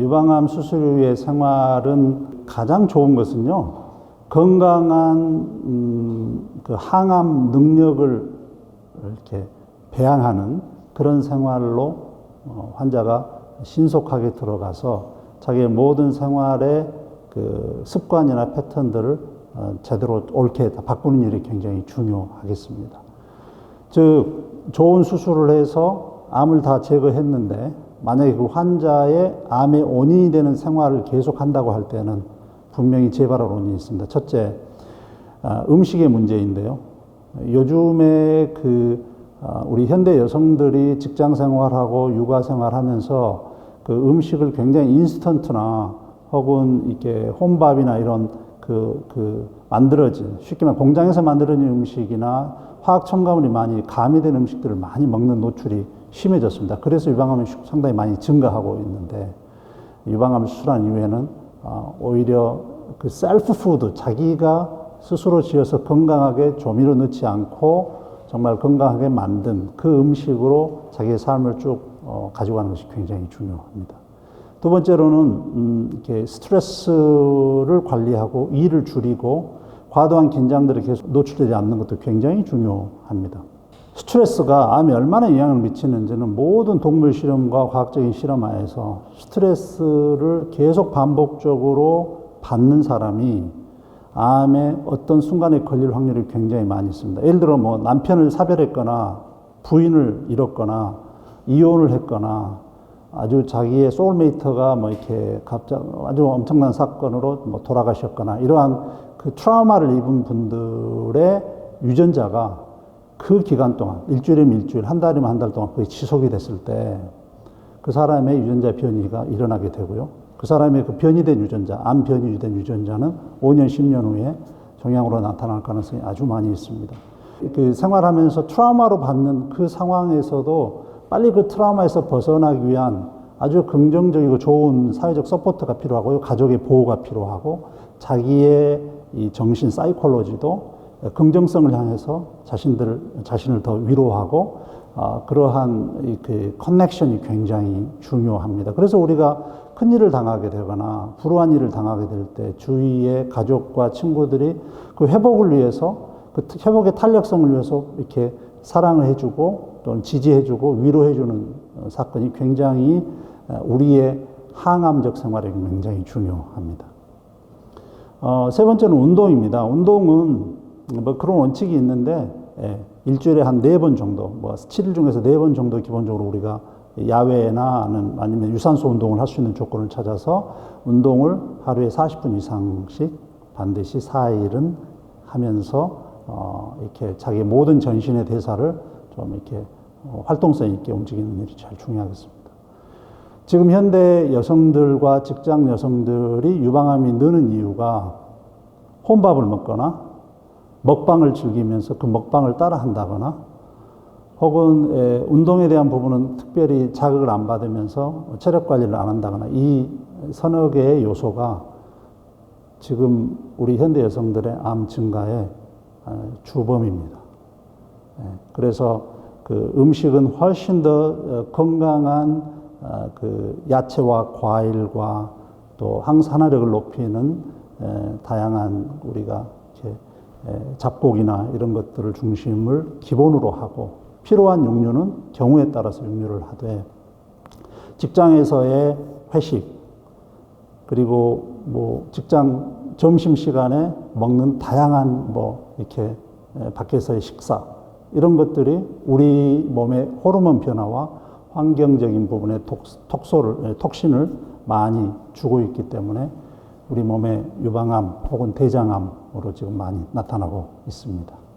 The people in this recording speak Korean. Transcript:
유방암 수술 후의 생활은 가장 좋은 것은요. 건강한 음, 그 항암 능력을 이렇게 배양하는 그런 생활로 어, 환자가 신속하게 들어가서 자기의 모든 생활의 그 습관이나 패턴들을 어, 제대로 옳게 다 바꾸는 일이 굉장히 중요하겠습니다. 즉 좋은 수술을 해서 암을 다 제거했는데 만약에 그 환자의 암의 원인이 되는 생활을 계속한다고 할 때는 분명히 재발할 원인이 있습니다. 첫째, 아, 음식의 문제인데요. 요즘에 그 아, 우리 현대 여성들이 직장 생활하고 육아 생활하면서 그 음식을 굉장히 인스턴트나 혹은 이렇게 혼밥이나 이런 그, 그 만들어진 쉽게 말해 공장에서 만들어진 음식이나 화학 첨가물이 많이 가미된 음식들을 많이 먹는 노출이 심해졌습니다. 그래서 유방암이 상당히 많이 증가하고 있는데 유방암 수술한 이후에는 어, 오히려 그 셀프 푸드 자기가 스스로 지어서 건강하게 조미료 넣지 않고 정말 건강하게 만든 그 음식으로 자기의 삶을 쭉 어, 가지고 가는 것이 굉장히 중요합니다. 두 번째로는 음, 이렇게 스트레스를 관리하고 일을 줄이고 과도한 긴장들에 계속 노출되지 않는 것도 굉장히 중요합니다. 스트레스가 암에 얼마나 영향을 미치는지는 모든 동물 실험과 과학적인 실험 하에서 스트레스를 계속 반복적으로 받는 사람이 암에 어떤 순간에 걸릴 확률이 굉장히 많이 있습니다. 예를 들어 뭐 남편을 사별했거나 부인을 잃었거나 이혼을 했거나 아주 자기의 소울메이트가 뭐 이렇게 갑자기 아주 엄청난 사건으로 뭐 돌아가셨거나 이러한 그 트라우마를 입은 분들의 유전자가 그 기간 동안 일주일이면 일주일, 한 달이면 한 달 동안 거의 지속이 됐을 때 그 사람의 유전자 변이가 일어나게 되고요. 그 사람의 그 변이된 유전자, 암 변이된 유전자는 5년, 10년 후에 종양으로 나타날 가능성이 아주 많이 있습니다. 그 생활하면서 트라우마로 받는 그 상황에서도 빨리 그 트라우마에서 벗어나기 위한 아주 긍정적이고 좋은 사회적 서포트가 필요하고요. 가족의 보호가 필요하고 자기의 이 정신 사이콜로지도 긍정성을 향해서 자신들 자신을 더 위로하고 아, 그러한 그 커넥션이 굉장히 중요합니다. 그래서 우리가 큰 일을 당하게 되거나 불우한 일을 당하게 될 때 주위의 가족과 친구들이 그 회복을 위해서 그 회복의 탄력성을 위해서 이렇게 사랑을 해주고 또는 지지해주고 위로해주는 어, 사건이 굉장히 우리의 항암적 생활에 굉장히 중요합니다. 어, 세 번째는 운동입니다. 운동은 뭐 그런 원칙이 있는데 예, 일주일에 한 네 번 정도, 뭐 7일 중에서 네 번 정도 기본적으로 우리가 야외나 아니면 유산소 운동을 할 수 있는 조건을 찾아서 운동을 하루에 40분 이상씩 반드시 4일은 하면서 어, 이렇게 자기 모든 전신의 대사를 좀 이렇게 어, 활동성 있게 움직이는 일이 잘 중요하겠습니다. 지금 현대 여성들과 직장 여성들이 유방암이 느는 이유가 혼밥을 먹거나 먹방을 즐기면서 그 먹방을 따라 한다거나 혹은 운동에 대한 부분은 특별히 자극을 안 받으면서 체력 관리를 안 한다거나 이 서너 개의 요소가 지금 우리 현대 여성들의 암 증가의 어, 주범입니다. 예, 그래서 그 음식은 훨씬 더 어, 건강한 어, 그 야채와 과일과 또 항산화력을 높이는 다양한 우리가 잡곡이나 이런 것들을 중심을 기본으로 하고 필요한 육류는 경우에 따라서 육류를 하되 직장에서의 회식 그리고 뭐 직장 점심 시간에 먹는 다양한 뭐 이렇게 밖에서의 식사 이런 것들이 우리 몸의 호르몬 변화와 환경적인 부분의 톡, 소를 톡신을 많이 주고 있기 때문에 우리 몸에 유방암 혹은 대장암 으로 지금 많이 나타나고 있습니다.